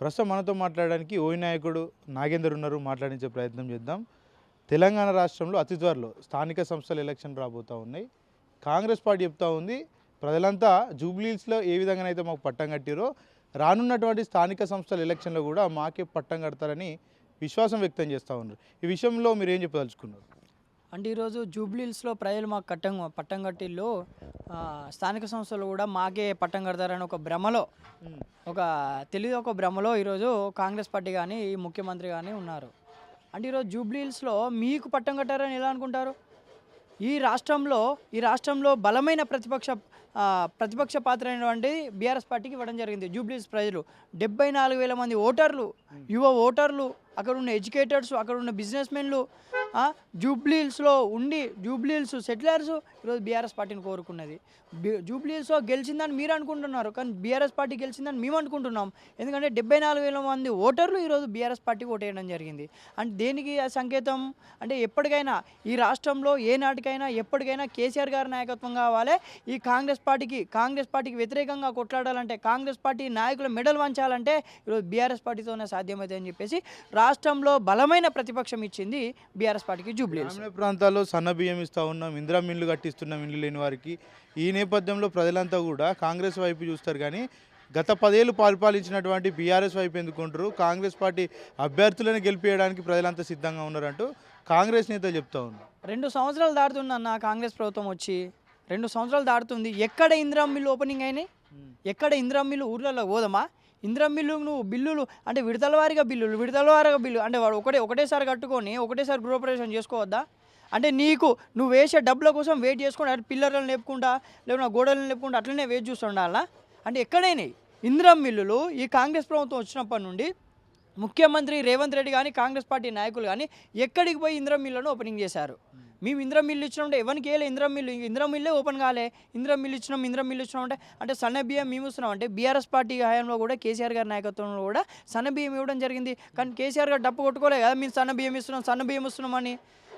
ప్రస్తుతం మనతో మాట్లాడడానికి ఓయి నాయకుడు నాగేందర్ ఉన్నారు. మాట్లాడించే ప్రయత్నం చేద్దాం. తెలంగాణ రాష్ట్రంలో అతి త్వరలో స్థానిక సంస్థల ఎలక్షన్ రాబోతూ ఉన్నాయి. కాంగ్రెస్ పార్టీ చెప్తా ఉంది ప్రజలంతా జూబ్లీస్లో ఏ విధంగానైతే మాకు పట్టం కట్టిరో రానున్నటువంటి స్థానిక సంస్థల ఎలక్షన్లో కూడా మాకే పట్టం కడతారని విశ్వాసం వ్యక్తం చేస్తూ ఉన్నారు. ఈ విషయంలో మీరు ఏం చెప్పదలుచుకున్నారు? అంటే ఈరోజు జూబ్లీహిల్స్లో ప్రజలు మాకు కట్టం పట్టం కట్టిళ్ళు ఆ, స్థానిక సంస్థలు కూడా మాకే పట్టం కడతారని ఒక భ్రమలో ఒక తెలియదు ఒక భ్రమలో ఈరోజు కాంగ్రెస్ పార్టీ కానీ ఈ ముఖ్యమంత్రి కానీ ఉన్నారు. అంటే ఈరోజు జూబ్లీహిల్స్లో మీకు పట్టం కట్టారని ఎలా అనుకుంటారు? ఈ రాష్ట్రంలో ఈ రాష్ట్రంలో బలమైన ప్రతిపక్ష ప్రతిపక్ష పాత్ర అయినటువంటి బీఆర్ఎస్ పార్టీకి ఇవ్వడం జరిగింది జూబ్లీహిల్స్ ప్రజలు. డెబ్బై నాలుగు వేల మంది ఓటర్లు యువ ఓటర్లు అక్కడ ఉన్న ఎడ్యుకేటర్స్ అక్కడ ఉన్న బిజినెస్ మెన్లు జూబ్లీహిల్స్లో ఉండి జూబ్లీహిల్స్ సెటిలర్స్ ఈరోజు బీఆర్ఎస్ పార్టీని కోరుకున్నది. జూబ్లీహిల్స్లో గెలిచిందని మీరు అనుకుంటున్నారు కానీ బీఆర్ఎస్ పార్టీ గెలిచిందని మేము అనుకుంటున్నాం. ఎందుకంటే డెబ్బై నాలుగు వేల మంది ఓటర్లు ఈరోజు బీఆర్ఎస్ పార్టీకి ఓటేయడం జరిగింది. అంటే దేనికి ఆ సంకేతం? అంటే ఎప్పటికైనా ఈ రాష్ట్రంలో ఏ నాటికైనా ఎప్పటికైనా కేసీఆర్ గారి నాయకత్వం కావాలి. ఈ కాంగ్రెస్ పార్టీకి కాంగ్రెస్ పార్టీకి వ్యతిరేకంగా కొట్లాడాలంటే కాంగ్రెస్ పార్టీ నాయకుల మెడల్ వంచాలంటే ఈరోజు బీఆర్ఎస్ పార్టీతోనే సాధ్యమవుతుంది అని చెప్పేసి రాష్ట్రంలో బలమైన ప్రతిపక్షం ఇచ్చింది బీఆర్ఎస్ పార్టీకి జూబ్లీ గ్రామీణ ప్రాంతాల్లో సన్న బియ్యం ఇస్తూ ఉన్నాం ఇందిరా మిల్లు కట్టిస్తున్నాం ఇల్లు లేని వారికి. ఈ నేపథ్యంలో ప్రజలంతా కూడా కాంగ్రెస్ వైపు చూస్తారు కానీ గత పదేళ్ళు పరిపాలించినటువంటి బీఆర్ఎస్ వైపు ఎందుకుంటారు కాంగ్రెస్ పార్టీ అభ్యర్థులను గెలిపేయడానికి ప్రజలంతా సిద్ధంగా ఉన్నారంటూ కాంగ్రెస్ నేతలు చెప్తా ఉన్నారు. రెండు సంవత్సరాలు దాటుతుందన్న కాంగ్రెస్ ప్రభుత్వం వచ్చి. రెండు సంవత్సరాలు దాటుతుంది. ఎక్కడ ఇందిరా మిల్లు ఓపెనింగ్ అయినాయి? ఎక్కడ ఇందిరా మిల్లు ఊర్లలో పోదమా? ఇందిరా బిల్లు నువ్వు బిల్లులు అంటే విడతల వారిగా బిల్లులు విడతల వారిగా బిల్లు అంటే వాడు ఒకటే ఒకటేసారి కట్టుకొని ఒకటేసారి గృహప్రవేశం చేసుకోవద్దా? అంటే నీకు నువ్వు వేసే డబ్బుల కోసం వెయిట్ చేసుకుంటా అటు పిల్లర్లను లేపుకుంటా లేకుండా గోడలను లేపుకుంటా అట్లనే వెయిట్ చూస్తుండాలా? అంటే ఎక్కడైనా ఇందిరా మిల్లులు ఈ కాంగ్రెస్ ప్రభుత్వం వచ్చినప్పటి నుండి ముఖ్యమంత్రి రేవంత్ రెడ్డి కానీ కాంగ్రెస్ పార్టీ నాయకులు కానీ ఎక్కడికి పోయి ఇందిరా మిల్లును ఓపెనింగ్ చేశారు? మేము ఇంద్రం మిల్లు ఇచ్చినామంటే ఎవరికి వేయలే ఇంద్రం మిల్లు. ఇంద్రం మిల్లే ఓపెన్ కాలే. ఇంద్రం మిల్లు ఇచ్చినాం ఇంద్రం మిల్లు ఇచ్చినాం అంటే అంటే సన్న బియ్యం మేము ఇస్తున్నాం. అంటే బీఆర్ఎస్ పార్టీ హయాంలో కూడా కేసీఆర్ గారి నాయకత్వంలో కూడా సన్న బియ్యం ఇవ్వడం జరిగింది. కానీ కేసీఆర్ గారు డప్పు కొట్టుకోలే కదా మేము సన్న బియ్యం ఇస్తున్నాం సన్న బియ్యం ఇస్తున్నామని.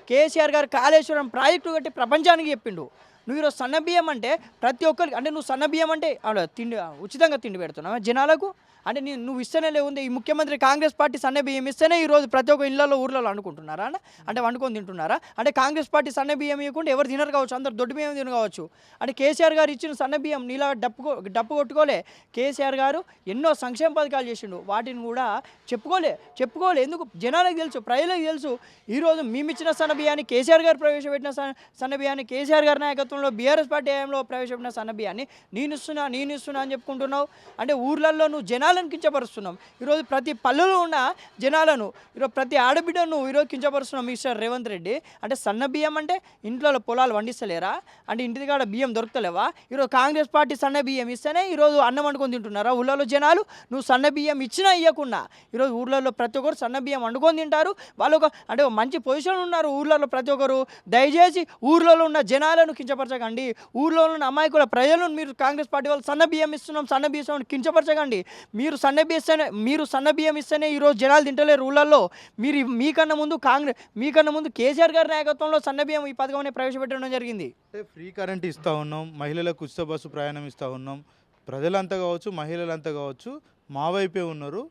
కేసీఆర్ గారు కాళేశ్వరం ప్రాజెక్టు కట్టి ప్రపంచానికి చెప్పిండు. నువ్వు ఈరోజు సన్న బియ్యం అంటే ప్రతి ఒక్కరికి అంటే నువ్వు సన్న బియ్యం అంటే ఆడ తిండి ఉచితంగా తిండి పెడుతున్నావు జనాలకు? అంటే నీ నువ్వు ఇస్తేనే లేవుంది ఈ ముఖ్యమంత్రి కాంగ్రెస్ పార్టీ సన్న బియ్యం ఇస్తేనే ఈరోజు ప్రతి ఒక్క ఇళ్ళలో ఊర్లలో అనుకుంటున్నారా అంటే వండుకొని తింటున్నారా? అంటే కాంగ్రెస్ పార్టీ సన్న బియ్యం ఇవ్వకుండా ఎవరు తినరు కావచ్చు అందరు దొడ్డు బియ్యం తినరు కావచ్చు అంటే కేసీఆర్ గారు ఇచ్చిన సన్న బియ్యం నీలా డప్పు డప్పు కొట్టుకోలే. కేసీఆర్ గారు ఎన్నో సంక్షేమ పథకాలు చేసిండు. వాటిని కూడా చెప్పుకోలే చెప్పుకోలే. ఎందుకు? జనాలకు తెలుసు ప్రజలకు తెలుసు. ఈరోజు మేమిచ్చిన సన్న బియ్యాన్ని కేసీఆర్ గారు ప్రవేశపెట్టిన సన్న- సన్న బియ్యాన్ని కేసీఆర్ గారి నాయకత్వంలో బీఆర్ఎస్ పార్టీ హయాంలో ప్రవేశపెట్టిన సన్న బియ్యాన్ని నేను ఇస్తున్నా నేను ఇస్తున్నా అని చెప్పుకుంటున్నావు. అంటే ఊర్లలో నువ్వు జనాలను కించపరుస్తున్నాం ఈరోజు ప్రతి పల్లెలో ఉన్న జనాలను ఈరోజు ప్రతి ఆడబిడ్డను ఈరోజు కించపరుస్తున్నాం మిస్టర్ రేవంత్ రెడ్డి. అంటే సన్న బియ్యం అంటే ఇంట్లో పొలాలు వండిస్తలేరా? అంటే ఇంటి కాడ బియ్యం దొరకలేవా ఈరోజు కాంగ్రెస్ పార్టీ సన్న బియ్యం ఇస్తేనే ఈరోజు అన్నం వండుకొని తింటున్నారా? ఊళ్ళలో జనాలు నువ్వు సన్న బియ్యం ఇచ్చినా ఇవ్వకుండా ఈరోజు ఊర్లలో ప్రతి ఒక్కరు సన్న బియ్యం వండుకొని తింటారు. వాళ్ళు ఒక అంటే మంచి పొజిషన్ ఉన్నారు ఊర్లలో ప్రతి ఒక్కరు. దయచేసి ఊర్లలో ఉన్న జనాలను కించపరచకండి. ఊర్లో ఉన్న అమాయకుల ప్రజలను మీరు కాంగ్రెస్ పార్టీ వాళ్ళు సన్న బియ్యం ఇస్తున్నాం సన్న బియ్యం కించపరచకండి. మీరు సన్న బియ్యం మీరు సన్న బియ్యం ఇస్తేనే ఈరోజు జనాలు తింటలేరు ఊళ్ళల్లో. మీరు మీకన్నా ముందు కాంగ్రెస్ మీకన్నా ముందు కేసీఆర్ గారి నాయకత్వంలో సన్న బియ్యం ఈ పథకం ప్రవేశపెట్టడం జరిగింది. ఫ్రీ కరెంట్ ఇస్తూ ఉన్నాం మహిళలకు ఉచిత బస్సు ప్రయాణం ఇస్తూ ఉన్నాం. ప్రజలంతా కావచ్చు మహిళలంతా కావచ్చు మా వైపే ఉన్నారు.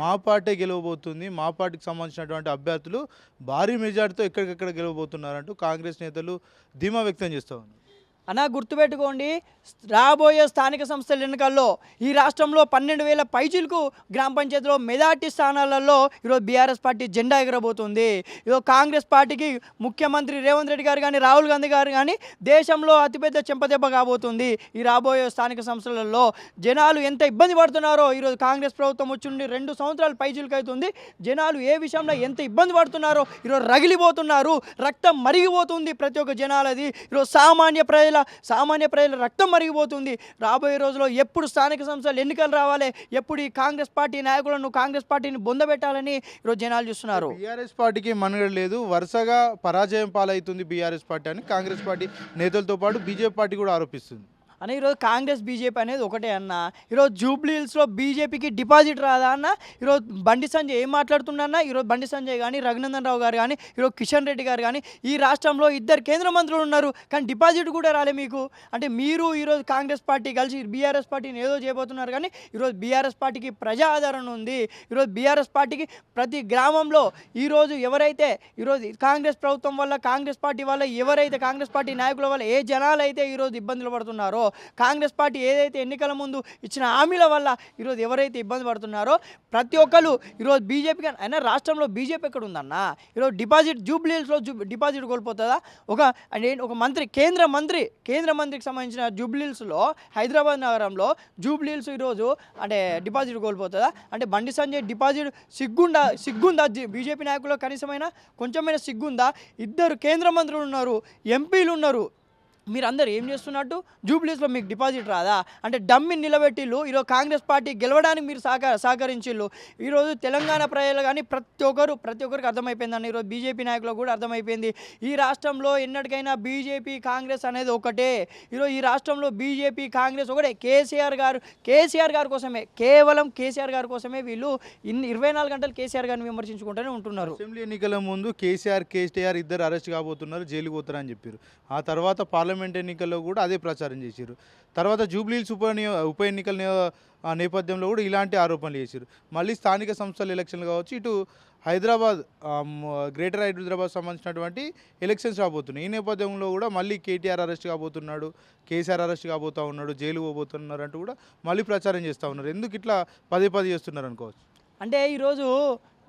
మా పార్టీ గెలవబోతుంది. మా పార్టీకి సంబంధించినటువంటి అభ్యర్థులు భారీ మెజార్టీతో ఎక్కడికెక్కడ గెలవబోతున్నారంటూ కాంగ్రెస్ నేతలు ధీమా వ్యక్తం చేస్తూ ఉన్నారు. అన్నా గుర్తుపెట్టుకోండి రాబోయే స్థానిక సంస్థల ఎన్నికల్లో ఈ రాష్ట్రంలో పన్నెండు వేల పైచీలకు గ్రామ పంచాయతీలో మెజార్టీ స్థానాలలో ఈరోజు బీఆర్ఎస్ పార్టీ జెండా ఎగరబోతుంది. ఈరోజు కాంగ్రెస్ పార్టీకి ముఖ్యమంత్రి రేవంత్ రెడ్డి గారు కానీ రాహుల్ గాంధీ గారు కానీ దేశంలో అతిపెద్ద చెంపదెబ్బ కాబోతుంది. ఈ రాబోయే స్థానిక సంస్థలలో జనాలు ఎంత ఇబ్బంది పడుతున్నారో ఈరోజు కాంగ్రెస్ ప్రభుత్వం వచ్చి రెండు సంవత్సరాలు పైచీలకు అవుతుంది జనాలు ఏ విషయంలో ఎంత ఇబ్బంది పడుతున్నారో ఈరోజు రగిలిపోతున్నారు. రక్తం మరిగిపోతుంది ప్రతి ఒక్క జనాలది. ఈరోజు సామాన్య ప్రజల సామాన్య ప్రజల రక్తం మరిగిపోతుంది రాబోయే రోజుల్లో ఎప్పుడు స్థానిక సంస్థలు ఎన్నికలు రావాలి ఎప్పుడు ఈ కాంగ్రెస్ పార్టీ నాయకులను కాంగ్రెస్ పార్టీని బొందబెట్టాలని ఈరోజు జనాలు చూస్తున్నారు. బీఆర్ఎస్ పార్టీకి మనుగడ లేదు వరుసగా పరాజయం పాలవుతుంది బీఆర్ఎస్ పార్టీ అని కాంగ్రెస్ పార్టీ నేతలతో పాటు బీజేపీ పార్టీ కూడా ఆరోపిస్తుంది. అన్న ఈరోజు కాంగ్రెస్ బీజేపీ అనేది ఒకటే అన్న. ఈరోజు జూబ్లీహిల్స్లో బీజేపీకి డిపాజిట్ రాదా అన్న? ఈరోజు బండి సంజయ్ ఏం మాట్లాడుతున్నా ఈరోజు బండి సంజయ్ కానీ రఘునందన్ రావు గారు కానీ ఈరోజు కిషన్ రెడ్డి గారు కానీ ఈ రాష్ట్రంలో ఇద్దరు కేంద్ర మంత్రులు ఉన్నారు. కానీ డిపాజిట్ కూడా రాలే మీకు. అంటే మీరు ఈరోజు కాంగ్రెస్ పార్టీ కలిసి బీఆర్ఎస్ పార్టీని ఏదో చేయబోతున్నారు కానీ ఈరోజు బీఆర్ఎస్ పార్టీకి ప్రజా ఆదరణ ఉంది. ఈరోజు బీఆర్ఎస్ పార్టీకి ప్రతి గ్రామంలో ఈరోజు ఎవరైతే ఈరోజు కాంగ్రెస్ ప్రభుత్వం వల్ల కాంగ్రెస్ పార్టీ వల్ల ఎవరైతే కాంగ్రెస్ పార్టీ నాయకుల వల్ల ఏ జనాలు అయితే ఈరోజు ఇబ్బందులు పడుతున్నారో కాంగ్రెస్ పార్టీ ఏదైతే ఎన్నికల ముందు ఇచ్చిన హామీల వల్ల ఈరోజు ఎవరైతే ఇబ్బంది పడుతున్నారో ప్రతి ఒక్కరు ఈరోజు బీజేపీ అయినా రాష్ట్రంలో బీజేపీ ఎక్కడ ఉందన్న? ఈరోజు డిపాజిట్ జూబ్లీహిల్స్లో డిపాజిట్ కోల్పోతుందా? ఒక అంటే ఒక మంత్రి కేంద్ర మంత్రి కేంద్ర మంత్రికి సంబంధించిన జూబ్లీహిల్స్లో హైదరాబాద్ నగరంలో జూబ్లీహిల్స్ ఈరోజు అంటే డిపాజిట్ కోల్పోతుందా? అంటే బండి సంజయ్ డిపాజిట్ సిగ్గుండా సిగ్గుందా బీజేపీ నాయకుల్లో కనీసమైన? కొంచెమైనా సిగ్గుందా? ఇద్దరు కేంద్ర మంత్రులు ఉన్నారు ఎంపీలు ఉన్నారు మీరు అందరు ఏం చేస్తున్నట్టు? జూబ్లీస్లో మీకు డిపాజిట్ రాదా? అంటే డమ్మిని నిలబెట్టిళ్ళు ఈరోజు కాంగ్రెస్ పార్టీ గెలవడానికి మీరు సహకార సహకరించిళ్ళు ఈరోజు తెలంగాణ ప్రజలు కానీ ప్రతి ఒక్కరు ప్రతి ఒక్కరికి అర్థమైపోయిందండి. ఈరోజు బీజేపీ నాయకులకు కూడా అర్థమైపోయింది. ఈ రాష్ట్రంలో ఎన్నటికైనా బీజేపీ కాంగ్రెస్ అనేది ఒకటే. ఈరోజు ఈ రాష్ట్రంలో బీజేపీ కాంగ్రెస్ ఒకటే. కేసీఆర్ గారు కేసీఆర్ గారి కోసమే. కేవలం కేసీఆర్ గారి కోసమే వీళ్ళు ఇన్ని ఇరవై నాలుగు గంటలు కేసీఆర్ గారిని విమర్శించుకుంటూనే ఉంటున్నారు. అసెంబ్లీ ఎన్నికల ముందు కేసీఆర్ కేటీఆర్ ఇద్దరు అరెస్ట్ కాబోతున్నారు జైలుకు పోతారని చెప్పారు. ఆ తర్వాత పార్లమెంట్ ఎన్నికల్లో కూడా అదే ప్రచారం చేశారు తర్వాత జూబ్లీహిల్స్ ఉప ఉప ఎన్నికల నేపథ్యంలో కూడా ఇలాంటి ఆరోపణలు చేశారు మళ్ళీ స్థానిక సంస్థల ఎలక్షన్లు కావచ్చు ఇటు హైదరాబాద్ గ్రేటర్ హైదరాబాద్ సంబంధించినటువంటి ఎలక్షన్స్ రాబోతున్నాయి. ఈ నేపథ్యంలో కూడా మళ్ళీ కేటీఆర్ అరెస్ట్ కాబోతున్నాడు కేసీఆర్ అరెస్ట్ కాబోతూ ఉన్నాడు జైలు పోబోతున్నారు అంటూ కూడా మళ్ళీ ప్రచారం చేస్తూ ఉన్నారు. ఎందుకు ఇట్లా పదే పదే చేస్తున్నారు అనుకోవచ్చు? అంటే ఈరోజు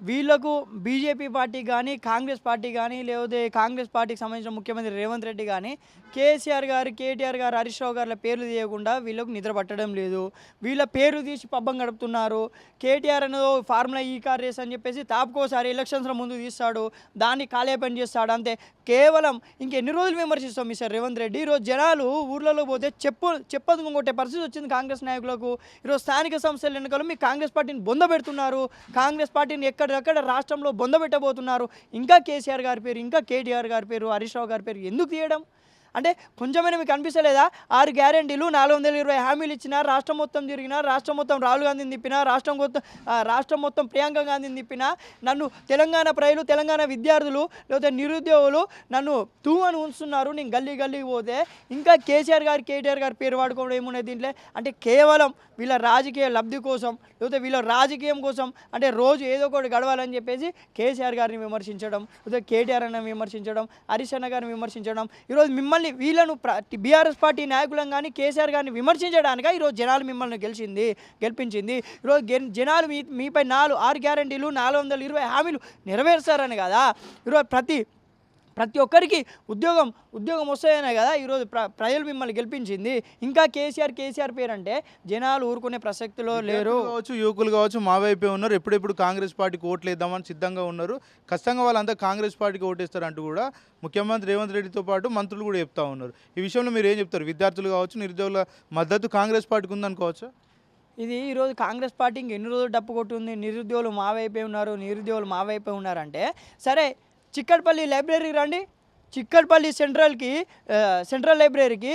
వీళ్ళకు బీజేపీ పార్టీ కానీ కాంగ్రెస్ పార్టీ కానీ లేకపోతే కాంగ్రెస్ పార్టీకి సంబంధించిన ముఖ్యమంత్రి రేవంత్ రెడ్డి కానీ కేసీఆర్ గారు కేటీఆర్ గారు హరీష్ రావు గారి పేర్లు తీయకుండా వీళ్ళకు నిద్ర పట్టడం లేదు. వీళ్ళ పేరు తీసి పబ్బం గడుపుతున్నారు. కేటీఆర్ అనేది ఫార్ములా ఈ కార్ రేస్ అని చెప్పేసి తాపుకోసారి ఎలక్షన్స్లో ముందు తీస్తాడు. దాన్ని కాలేపని చేస్తాడు. అంతే. కేవలం ఇంకెన్ని రోజులు విమర్శిస్తాం మిస్టర్ రేవంత్ రెడ్డి? ఈరోజు జనాలు ఊర్లలో పోతే చెప్పు చెప్పదు కొట్టే పరిస్థితి వచ్చింది కాంగ్రెస్ నాయకులకు. ఈరోజు స్థానిక సంస్థల ఎన్నికలు మీ కాంగ్రెస్ పార్టీని బొంద పెడుతున్నారు. కాంగ్రెస్ పార్టీని ఎక్కడెక్కడ రాష్ట్రంలో బొంద పెట్టబోతున్నారు? ఇంకా కేసీఆర్ గారి పేరు ఇంకా కేటీఆర్ గారి పేరు హరీష్ రావు గారి పేరు ఎందుకు తీయడం? అంటే కొంచెమైనా మీకు అనిపిస్తలేదా? ఆరు గ్యారంటీలు నాలుగు వందల ఇరవై హామీలు ఇచ్చిన రాష్ట్రం మొత్తం తిరిగిన రాష్ట్రం మొత్తం రాహుల్ గాంధీని తిప్పిన రాష్ట్రం మొత్తం రాష్ట్రం మొత్తం ప్రియాంక గాంధీని తిప్పిన నన్ను తెలంగాణ ప్రజలు తెలంగాణ విద్యార్థులు లేకపోతే నిరుద్యోగులు నన్ను తూ అని ఉంచుతున్నారు నేను గల్లీ గల్లీకి పోతే ఇంకా కేసీఆర్ గారు కేటీఆర్ గారు పేరు వాడుకోవడం ఏమున్నాయి దీంట్లో? అంటే కేవలం వీళ్ళ రాజకీయ లబ్ధి కోసం లేకపోతే వీళ్ళ రాజకీయం కోసం అంటే రోజు ఏదో ఒకటి గడవాలని చెప్పేసి కేసీఆర్ గారిని విమర్శించడం లేకపోతే కేటీఆర్ అన్న విమర్శించడం హరీష్ అన్న గారిని విమర్శించడం ఈరోజు మిమ్మల్ని వీళ్ళను బీఆర్ఎస్ పార్టీ నాయకులను కానీ కేసీఆర్ గారిని విమర్శించడానిక ఈరోజు జనాలు మిమ్మల్ని గెలిచింది గెలిపించింది. ఈరోజు జనాలు మీ మీపై నాలుగు ఆరు గ్యారంటీలు నాలుగు వందల ఇరవై హామీలు నెరవేర్చారని కదా. ఈరోజు ప్రతి ప్రతి ఒక్కరికి ఉద్యోగం ఉద్యోగం వస్తాయనే కదా ఈరోజు ప్ర ప్రజలు మిమ్మల్ని గెలిపించింది. ఇంకా కేసీఆర్ కేసీఆర్ పేరు అంటే జనాలు ఊరుకునే ప్రసక్తిలో లేరు. కావచ్చు యువకులు కావచ్చు మా వైపే ఉన్నారు. ఎప్పుడెప్పుడు కాంగ్రెస్ పార్టీకి ఓట్లు వేద్దామని సిద్ధంగా ఉన్నారు. ఖచ్చితంగా వాళ్ళంతా కాంగ్రెస్ పార్టీకి ఓటేస్తారు అంటూ కూడా ముఖ్యమంత్రి రేవంత్ రెడ్డితో పాటు మంత్రులు కూడా చెప్తా ఉన్నారు. ఈ విషయంలో మీరు ఏం చెప్తారు? విద్యార్థులు కావచ్చు నిరుద్యోగుల మద్దతు కాంగ్రెస్ పార్టీకి ఉందనుకోవచ్చు? ఇది ఈరోజు కాంగ్రెస్ పార్టీ ఇంక ఎన్ని రోజులు డప్పు కొట్టుంది? నిరుద్యోగులు మా వైపే ఉన్నారు నిరుద్యోగులు మా వైపే ఉన్నారంటే సరే చిక్కడపల్లి లైబ్రరీ రండి. చిక్కడపల్లి సెంట్రల్కి సెంట్రల్ లైబ్రరీకి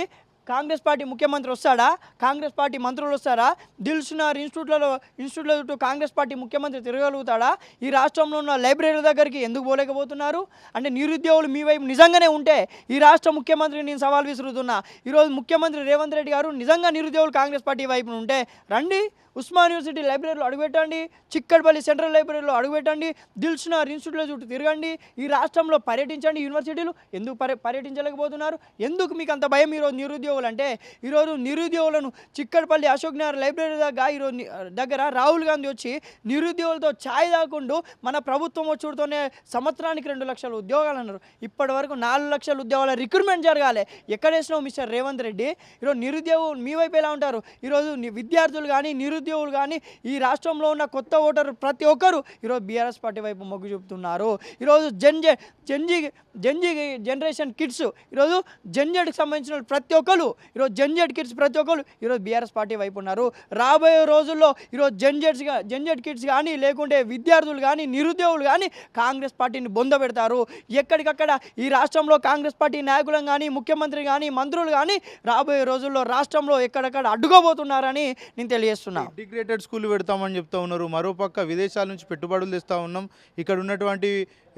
కాంగ్రెస్ పార్టీ ముఖ్యమంత్రి వస్తాడా? కాంగ్రెస్ పార్టీ మంత్రులు వస్తారా? దిల్సునార్ ఇన్స్టిట్యూట్లలో ఇన్స్టిట్యూట్ల చుట్టూ కాంగ్రెస్ పార్టీ ముఖ్యమంత్రి తిరగలుగుతాడా? ఈ రాష్ట్రంలో ఉన్న లైబ్రరీ దగ్గరికి ఎందుకు పోలేకపోతున్నారు? అంటే నిరుద్యోగులు మీ వైపు నిజంగానే ఉంటే ఈ రాష్ట్ర ముఖ్యమంత్రిని నేను సవాల్ విసురుతున్నా. ఈరోజు ముఖ్యమంత్రి రేవంత్ రెడ్డి గారు నిజంగా నిరుద్యోగులు కాంగ్రెస్ పార్టీ వైపున ఉంటే రండి ఉస్మాన్ యూనివర్సిటీ లైబ్రరీలో అడుగుపెట్టండి చిక్కడపల్లి సెంట్రల్ లైబ్రరీలో అడుగుపెట్టండి దిల్సునార్ ఇన్స్టిట్యూట్ల చుట్టూ తిరగండి ఈ రాష్ట్రంలో పర్యటించండి యూనివర్సిటీలు. ఎందుకు పర్యటించలేకపోతున్నారు? ఎందుకు మీకు అంత భయం ఈరోజు నిరుద్యోగులు అంటే ఈరోజు నిరుద్యోగులను చిక్కడపల్లి అశోక్ నగర్ లైబ్రరీ దగ్గర ఈరోజు దగ్గర రాహుల్ గాంధీ వచ్చి నిరుద్యోగులతో ఛాయ్ తాకుంటూ మన ప్రభుత్వం వచ్చుడుతోనే సంవత్సరానికి రెండు లక్షల ఉద్యోగాలు అన్నారు. ఇప్పటి వరకు నాలుగు లక్షల ఉద్యోగాల రిక్రూట్మెంట్ జరగాలి. ఎక్కడ వేసినావు మిస్టర్ రేవంత్ రెడ్డి? ఈరోజు నిరుద్యోగులు మీ వైపు ఎలా ఉంటారు? ఈరోజు విద్యార్థులు కానీ నిరుద్యోగులు కానీ ఈ రాష్ట్రంలో ఉన్న కొత్త ఓటరు ప్రతి ఒక్కరు ఈరోజు బీఆర్ఎస్ పార్టీ వైపు మొగ్గు చూపుతున్నారు. ఈరోజు gen gen Z gen Z generation kids ఈరోజు జెన్జెడ్కి సంబంధించిన ప్రతి ఒక్కరు ఒక్కరు ఈరోజు జెన్జెడ్ కిడ్స్ ప్రతి ఒక్కరు ఈరోజు బీఆర్ఎస్ పార్టీ వైపు ఉన్నారు. రాబోయే రోజుల్లో ఈరోజు జెన్జెడ్స్గా జెన్జెడ్ కిడ్స్ కానీ లేకుంటే విద్యార్థులు కానీ నిరుద్యోగులు కానీ కాంగ్రెస్ పార్టీని బొంద పెడతారు. ఎక్కడికక్కడ ఈ రాష్ట్రంలో కాంగ్రెస్ పార్టీ నాయకులను కానీ ముఖ్యమంత్రి కానీ మంత్రులు కానీ రాబోయే రోజుల్లో రాష్ట్రంలో ఎక్కడెక్కడ అడ్డుకోబోతున్నారని నేను తెలియజేస్తున్నా. ఇంటిగ్రేటెడ్ స్కూల్ పెడతామని చెప్తా ఉన్నారు. మరోపక్క విదేశాల నుంచి పెట్టుబడులు తెస్తూ ఉన్నాం. ఇక్కడ ఉన్నటువంటి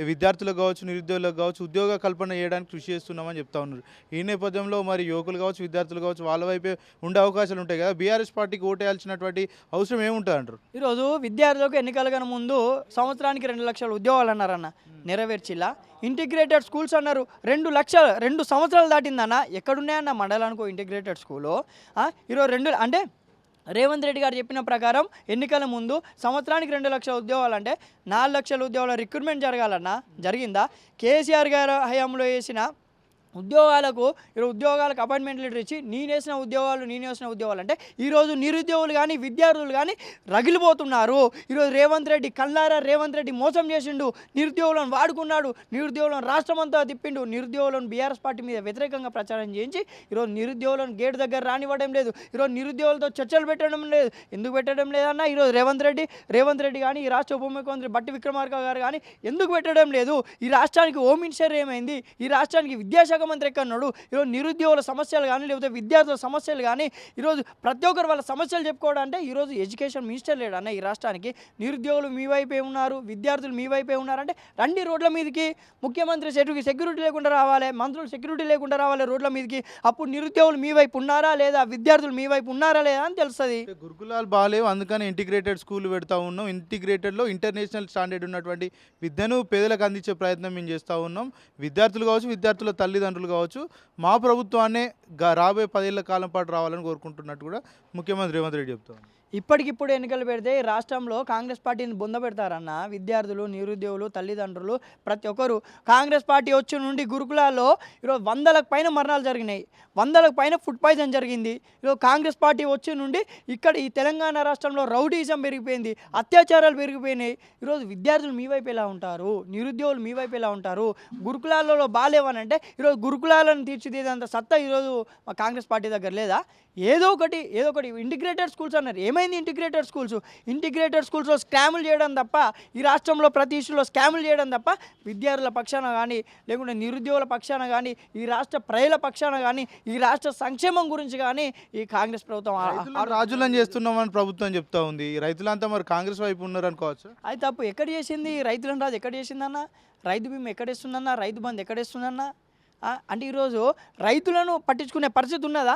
విద్యార్థులకు కావచ్చు నిరుద్యోగులకు కావచ్చు ఉద్యోగ కల్పన చేయడానికి కృషి చేస్తున్నామని చెప్తా ఉన్నారు. ఈ నేపథ్యంలో మరి యువకులు కావచ్చు విద్యార్థులు కావచ్చు వాళ్ళ వైపే ఉండే అవకాశాలు ఉంటాయి కదా. బీఆర్ఎస్ పార్టీకి ఓటేయాల్సినటువంటి అవసరం ఏముంటుంది అంటారు ఈరోజు విద్యార్థులకు ఎన్నికల కన్నా ముందు సంవత్సరానికి రెండు లక్షల ఉద్యోగాలు అన్నారన్న నెరవేర్చిలా. ఇంటిగ్రేటెడ్ స్కూల్స్ అన్నారు. రెండు లక్షలు రెండు సంవత్సరాలు దాటిందన్న ఎక్కడున్నాయన్న మండలానికో ఇంటిగ్రేటెడ్ స్కూలు ఈరోజు రెండు అంటే రేవంత్ రెడ్డి గారు చెప్పిన ప్రకారం ఎన్నికల ముందు సంవత్సరానికి రెండు లక్షల ఉద్యోగాలు అంటే నాలుగు లక్షల ఉద్యోగాల రిక్రూట్మెంట్ జరగాలన్నా జరిగిందా? కేసీఆర్ గారు హయాంలో వేసిన ఉద్యోగాలకు ఈరోజు ఉద్యోగాలకు అపాయింట్మెంట్ లెటర్ ఇచ్చి నేను వేసిన ఉద్యోగాలు నేను వేసిన ఉద్యోగాలు. అంటే ఈరోజు నిరుద్యోగులు కానీ విద్యార్థులు కానీ రగిలిపోతున్నారు. ఈరోజు రేవంత్ రెడ్డి కల్లారా రేవంత్ రెడ్డి మోసం చేసిండు. నిరుద్యోగులను వాడుకున్నాడు. నిరుద్యోగులను రాష్ట్రం అంతా తిప్పిండు. నిరుద్యోగులను బీఆర్ఎస్ పార్టీ మీద వ్యతిరేకంగా ప్రచారం చేయించి ఈరోజు నిరుద్యోగులను గేట్ దగ్గర రానివ్వడం లేదు. ఈరోజు నిరుద్యోగులతో చర్చలు పెట్టడం లేదు. ఎందుకు పెట్టడం లేదన్నా ఈరోజు రేవంత్ రెడ్డి రేవంత్ రెడ్డి కానీ ఈ రాష్ట్ర ఉప ముఖ్యమంత్రి బట్టి విక్రమార్క గారు కానీ ఎందుకు పెట్టడం లేదు? ఈ రాష్ట్రానికి హోమ్ మినిస్టర్ ఏమైంది? ఈ రాష్ట్రానికి విద్యాశాఖ మంత్రి ఎక్కడున్నాడు ఈరోజు నిరుద్యోగుల సమస్యలు కానీ లేకపోతే విద్యార్థుల సమస్యలు కానీ ఈరోజు ప్రతి ఒక్కరు వాళ్ళ సమస్యలు చెప్పుకోవడం అంటే ఈరోజు ఎడ్యుకేషన్ మినిస్టర్ లేడు అన్న ఈ రాష్ట్రానికి. నిరుద్యోగులు మీ వైపే ఉన్నారు విద్యార్థులు మీ వైపే ఉన్నారంటే రండి రోడ్ల మీదకి. ముఖ్యమంత్రి సెక్యూరిటీ సెక్యూరిటీ లేకుండా రావాలి మంత్రులు సెక్యూరిటీ లేకుండా రావాలి రోడ్ల మీదకి. అప్పుడు నిరుద్యోగులు మీ వైపు ఉన్నారా లేదా? విద్యార్థులు మీ వైపు ఉన్నారా లేదా అని తెలుస్తుంది. గురుకులాలు బాగాలేవు అందుకని ఇంటిగ్రేటెడ్ స్కూల్ పెడతా ఉన్నాం. ఇంటిగ్రేటెడ్లో ఇంటర్నేషనల్ స్టాండర్డ్ ఉన్నటువంటి విద్యను పేదలకు అందించే ప్రయత్నం మేము చేస్తూ ఉన్నాం. విద్యార్థులు కావచ్చు విద్యార్థుల తల్లిదండ్రులు కావచ్చు. మా ప్రభుత్వాన్నే రాబోయే పదేళ్ళ కాలం పాటు రావాలని కోరుకుంటున్నట్టు కూడా ముఖ్యమంత్రి రేవంత్ రెడ్డి చెప్తా ఇప్పటికిప్పుడు ఎన్నికలు పెడితే రాష్ట్రంలో కాంగ్రెస్ పార్టీని బొంద పెడతారన్న విద్యార్థులు నిరుద్యోగులు తల్లిదండ్రులు ప్రతి ఒక్కరు. కాంగ్రెస్ పార్టీ వచ్చి నుండి గురుకులాల్లో ఈరోజు వందలకు పైన మరణాలు జరిగినాయి. వందలకు పైన ఫుడ్ పాయిజన్ జరిగింది. ఈరోజు కాంగ్రెస్ పార్టీ వచ్చి నుండి ఇక్కడ ఈ తెలంగాణ రాష్ట్రంలో రౌడీజం పెరిగిపోయింది అత్యాచారాలు పెరిగిపోయినాయి. ఈరోజు విద్యార్థులు మీ వైపు ఎలా ఉంటారు? నిరుద్యోగులు మీ వైపు ఎలా ఉంటారు? గురుకులాలలో బాగాలేవనంటే ఈరోజు గురుకులాలను తీర్చిదిద్దేంత సత్తా ఈరోజు మా కాంగ్రెస్ పార్టీ దగ్గర లేదా? ఏదో ఒకటి ఏదో ఒకటి. ఇంటిగ్రేటెడ్ స్కూల్స్ అన్నారు. ఏమైంది ఇంటిగ్రేటెడ్ స్కూల్స్? ఇంటిగ్రేటెడ్ స్కూల్స్లో స్కాములు చేయడం తప్ప ఈ రాష్ట్రంలో ప్రతి ఇష్యూలో స్కాములు చేయడం తప్ప విద్యార్థుల పక్షాన కానీ లేకుంటే నిరుద్యోగుల పక్షాన కానీ ఈ రాష్ట్ర ప్రజల పక్షాన కానీ ఈ రాష్ట్ర సంక్షేమం గురించి కానీ ఈ కాంగ్రెస్ ప్రభుత్వం రాజులను చేస్తున్నామని ప్రభుత్వం చెప్తా ఉంది. రైతులంతా మరి కాంగ్రెస్ వైపు ఉన్నారు అనుకోవచ్చు అది తప్పు. ఎక్కడ చేసింది? రైతులను రాజు ఎక్కడ చేసిందన్న? రైతు బీమా ఎక్కడేస్తుందన్న రైతు బంధు ఎక్కడేస్తుందన్న అంటే ఈరోజు రైతులను పట్టించుకునే పరిస్థితి ఉన్నదా?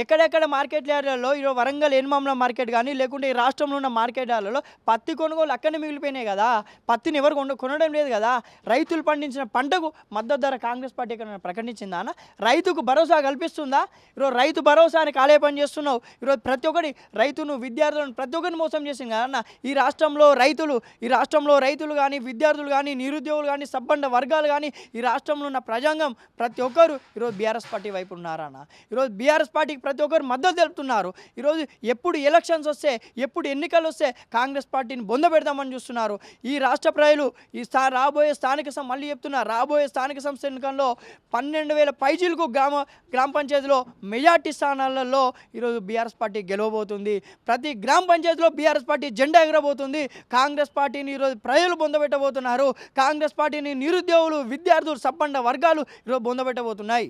ఎక్కడెక్కడ మార్కెట్ యార్డ్లలో ఈరోజు వరంగల్ ఎనుమామల మార్కెట్ కానీ లేకుంటే ఈ రాష్ట్రంలో ఉన్న మార్కెట్ యార్డ్లలో పత్తి కొనుగోలు అక్కడనే మిగిలిపోయినాయి కదా. పత్తిని ఎవరు కొనడం లేదు కదా. రైతులు పండించిన పంటకు మద్దతు ధర కాంగ్రెస్ పార్టీ ఎక్కడ ప్రకటించిందా రైతుకు భరోసా కల్పిస్తుందా? ఈరోజు రైతు భరోసాని కాలే పని చేస్తున్నావు. ఈరోజు ప్రతి ఒక్కరి రైతును విద్యార్థులను ప్రతి ఒక్కరిని మోసం చేసింది కదా అన్న? ఈ రాష్ట్రంలో రైతులు ఈ రాష్ట్రంలో రైతులు కానీ విద్యార్థులు కానీ నిరుద్యోగులు కానీ సబ్బండ వర్గాలు కానీ ఈ రాష్ట్రంలో ఉన్న ప్రజాంగం ప్రతి ఒక్కరు ఈరోజు బీఆర్ఎస్ పార్టీ వైపు ఉన్నారన్న ఈరోజు బీఆర్ఎస్ పార్టీకి ప్రతి ఒక్కరు మద్దతు తెలుపుతున్నారు. ఈరోజు ఎప్పుడు ఎలక్షన్స్ వస్తే ఎప్పుడు ఎన్నికలు వస్తే కాంగ్రెస్ పార్టీని బొంద పెడదామని చూస్తున్నారు. ఈ రాష్ట్ర ప్రజలు ఈ స్థా రాబోయే స్థానిక సం మళ్ళీ చెప్తున్నా రాబోయే స్థానిక సంస్థ ఎన్నికల్లో పన్నెండు వేల పైజీలకు గ్రామ గ్రామ పంచాయతీలో మెజార్టీ స్థానాలలో ఈరోజు బీఆర్ఎస్ పార్టీ గెలవబోతుంది. ప్రతి గ్రామ పంచాయతీలో బీఆర్ఎస్ పార్టీ జెండా ఎగరబోతుంది. కాంగ్రెస్ పార్టీని ఈరోజు ప్రజలు బొందబెట్టబోతున్నారు కాంగ్రెస్ పార్టీని నిరుద్యోగులు విద్యార్థులు సబ్బండ వర్గాలు ఈరోజు బొందబెట్టబోతున్నాయి